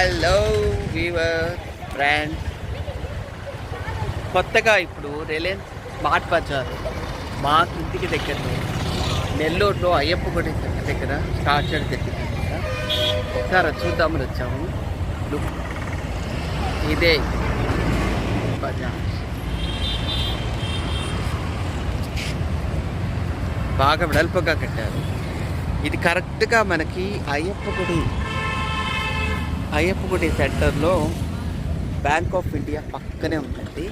Hello Weaver brand కొత్తగా ఇప్పుడు Reliance Smart Bazar మా ఇంటికి దగ్గరలో నెల్లూరులో అయ్యప్ప గుడి దగ్గర స్టార్ట్ చేయడం జరిగింది ఒకసారి అది చూద్దామని వచ్చాము. లుక్ ఇదే బజార్. బాగా వెడల్పుగా కట్టారు. ఇది కరెక్ట్గా మనకి అయ్యప్ప గుడి అయ్యప్ప గుడి సెంటర్లో బ్యాంక్ ఆఫ్ ఇండియా పక్కనే ఉందండి.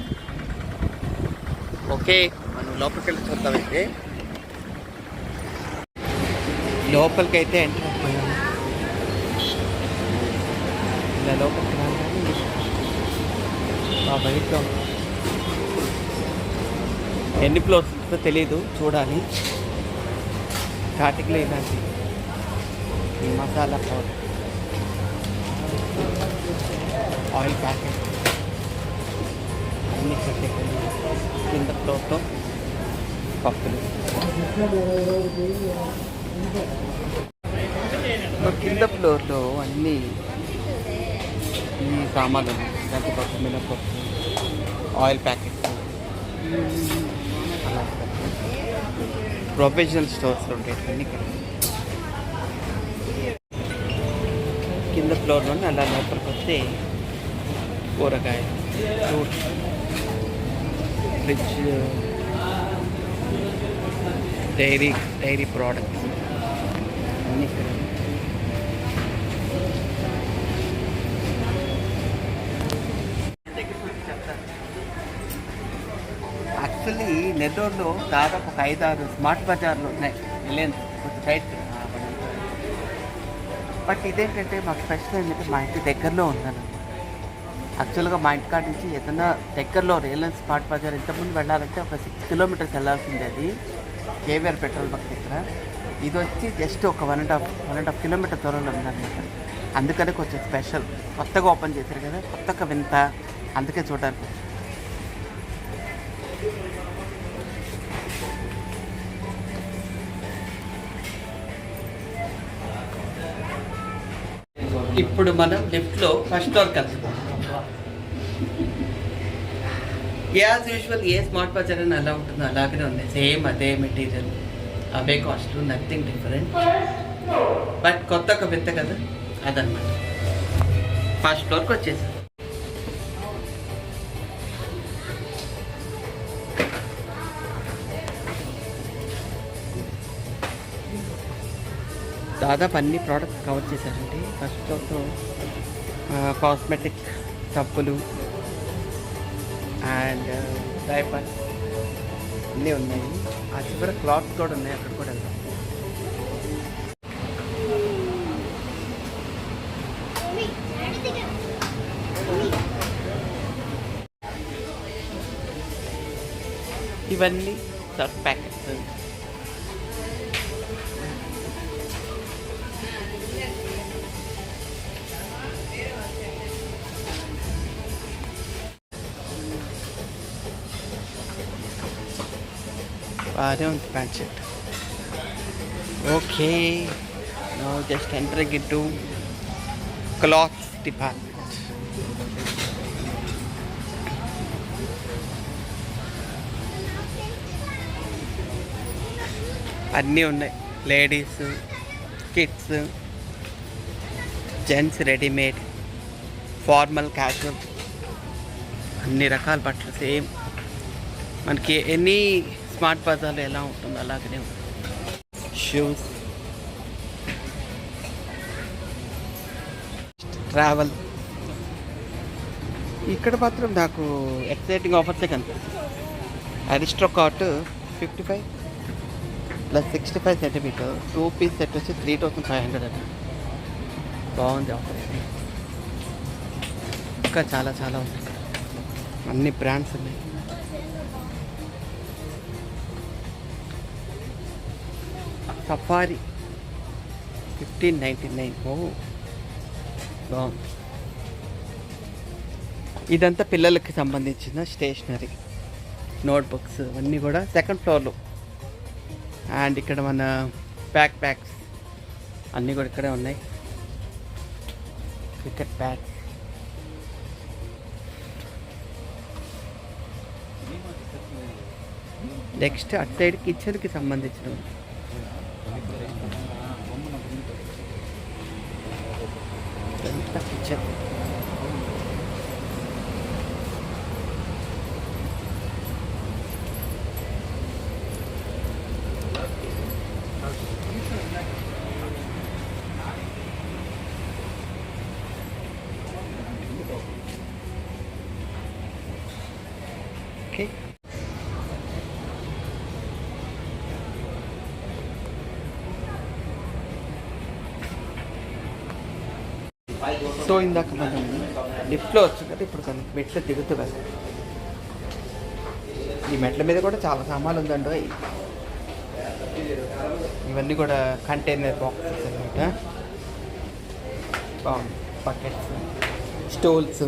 ఓకే మనం లోపలికి వెళ్ళి చూద్దామైతే లోపలికైతే ఎంటర్ అయిపోయాము. ఇలా లోపలికి రాగానే మా బయట ఎన్ని ఫ్లోర్స్ ఉంటుందో తెలీదు చూడాలి. స్టార్టింగ్లో ఇలాంటి ఈ మసాలా పౌడర్ ఆయిల్ ప్యాకెట్. అన్ని కింద ఫ్లోర్తో పప్పులు. కింద ఫ్లోర్లో అన్నీ ఈ సామాన్లు కందిపప్పు మినపప్పు ఆయిల్ ప్యాకెట్స్ ప్రొఫెషనల్ స్టోర్స్ ఉంటాయి అన్నీ కింద ఫ్లోర్ ఫ్లోర్లోనే అలా లోపలికి వస్తే కూరగాయలు fruits fridge dairy dairy products అన్నీ ఇక్కడ యాక్చువల్లీ నెల్లూరులో దాదాపు ఒక ఐదారు స్మార్ట్ బజార్లు ఉన్నాయి. రిలయన్స్ కొంచెం సైట్ బట్ ఇదేంటంటే మాకు స్పెషల్ ఏంటంటే మా ఇంటి దగ్గరలో ఉందన్నమాట. యాక్చువల్గా మా ఇంటి కాడ నుంచి ఏదైనా దగ్గరలో రిలయన్స్ స్మార్ట్ బజార్ ఇంతకుముందు వెళ్ళాలంటే ఒక సిక్స్ కిలోమీటర్స్ వెళ్ళాల్సింది అది. కేవీఆర్ పెట్రోల్ బంక్ దగ్గర. ఇది వచ్చి జస్ట్ ఒక one and half one and half kilometer దూరంలో ఉందన్నమాట. అందుకనే కొంచెం స్పెషల్. కొత్తగా ఓపెన్ చేశారు కదా కొత్తగా వింత. అందుకే చూడడానికి ఇప్పుడు మనం లిఫ్ట్లో first floor కలుసుకుంటాం as usual a Smart Bazaar అని అలా ఉంటుందో అలాగనే ఉంది. సేమ్ అదే మెటీరియల్ అవే కాస్ట్ నథింగ్ డిఫరెంట్ బట్ కొత్త ఒక విత్త కదా అదనమాట ఫస్ట్ ఫ్లోర్కి వచ్చేసాం. దాదాపు అన్ని ప్రోడక్ట్స్ కవర్ చేశారండి. ఫస్ట్ కాస్మెటిక్ సబ్బులు అండ్ డైపర్ uh, అన్నీ ఉన్నాయి. ఆ చివర క్లాత్స్ కూడా ఉన్నాయి. అక్కడ కూడా వెళ్దాం. ఇవన్నీ సర్ఫ్ ప్యాకెట్స్ బాగానే ఉంది pant shirt okay. No just enter in cloth clothes department. అన్నీ ఉన్నాయి. Ladies kids gents readymade formal casual. అన్ని రకాల బట్టలు సేమ్. మనకి ఎనీ స్మార్ట్ బజార్లో ఎలా ఉంటుందో అలాగనే ఉంటుంది. Shoes travel. ఇక్కడ మాత్రం నాకు ఎక్సైటింగ్ ఆఫర్సే కనిపిస్తుంది. Aristocrat fifty five plus sixty five centimeter. Two piece set వచ్చి త్రీ థౌసండ్ ఫైవ్ హండ్రెడ్ అండి బాగుంది ఆఫర్ ఇది ఇంకా చాలా చాలా ఉన్నాయి. అన్ని బ్రాండ్స్ ఉన్నాయి. సఫారీ ఫిఫ్టీన్ నైంటీ నైన్ ఓ బాగుంది. ఇదంతా పిల్లలకి సంబంధించిన స్టేషనరీ నోట్బుక్స్ అన్నీ కూడా సెకండ్ ఫ్లోర్లో. అండ్ ఇక్కడ మన బ్యాక్ ప్యాక్స్ అన్నీ కూడా ఇక్కడే ఉన్నాయి. క్రికెట్ బ్యాట్ నెక్స్ట్ అటు సైడ్ కిచెన్కి సంబంధించినవి. ఇదంతా కిచెన్ సో ఇందాక మనం లిఫ్ట్లో వచ్చింది కదా ఇప్పుడు కొన్ని మెట్లు దిగుతూ వెళ్ళాం ఈ మెట్ల మీద కూడా చాలా సామాన్లు ఉందండి. ఇవన్నీ కూడా కంటైనర్ బాక్సెస్ అనమాట బాగుంది. Buckets stools.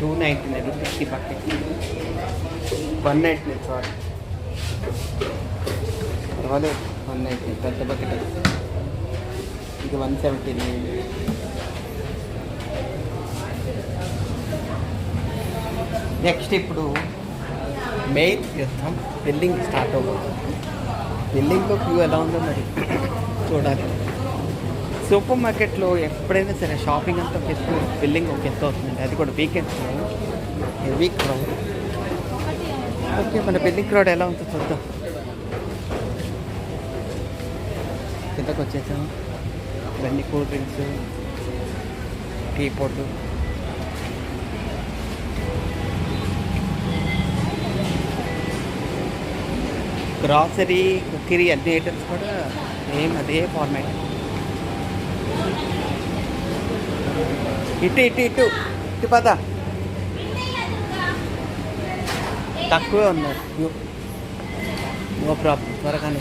Two ninety nine rupees ఈ bucket one ninety nine sorry పర్వాలేదు. వన్ నైంటీ పెద్ద బకెట్ ఇది వన్ సెవెంటీ నెక్స్ట్ ఇప్పుడు మెయిన్ చేస్తాం బిల్డింగ్ స్టార్ట్ అవుతుంది. బిల్డింగ్లో క్యూ ఎలా ఉందో మరి చూడాలి. సూపర్ మార్కెట్లో ఎప్పుడైనా సరే షాపింగ్ అంతా ఒక ఎత్తు బిల్డింగ్ ఒక ఎంత అవుతుందండి. అది కూడా వీకెండ్స్ హెవీ క్రౌడ్ ఓకే మన బిల్డింగ్ క్రౌడ్ ఎలా ఉందో చూద్దాం. కిందకు వచ్చేసాం ఇవన్నీ కూల్ డ్రింక్స్ టీ పొట్టు. గ్రాసరీ కుక్కరీ అన్ని ఐటమ్స్ కూడా సేమ్ అదే ఫార్మాట్ ఇటు ఇటు ఇటు. ఇటు పద. తక్కువే ఉన్నారు నో ప్రాబ్లం త్వరగానే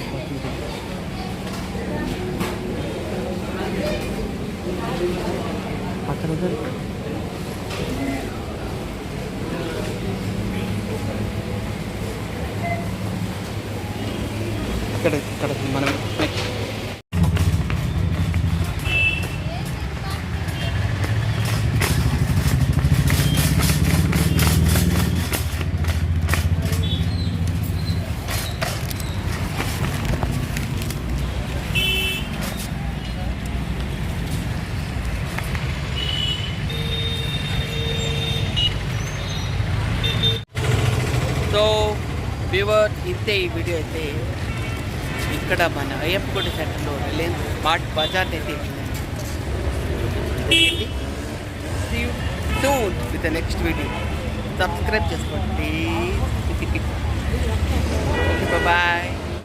అక్కడ ఇక్కడ ఇక్కడ మనం నెక్స్ట్ సో వ్యూవర్ ఇంతే ఈ వీడియో అయితే. ఇక్కడ మన అయ్యప్పగుడి సెంటర్లో రిలయన్స్ స్మార్ట్ బజార్ అయితే soon with next video subscribe చేసుకోండి. బాయ్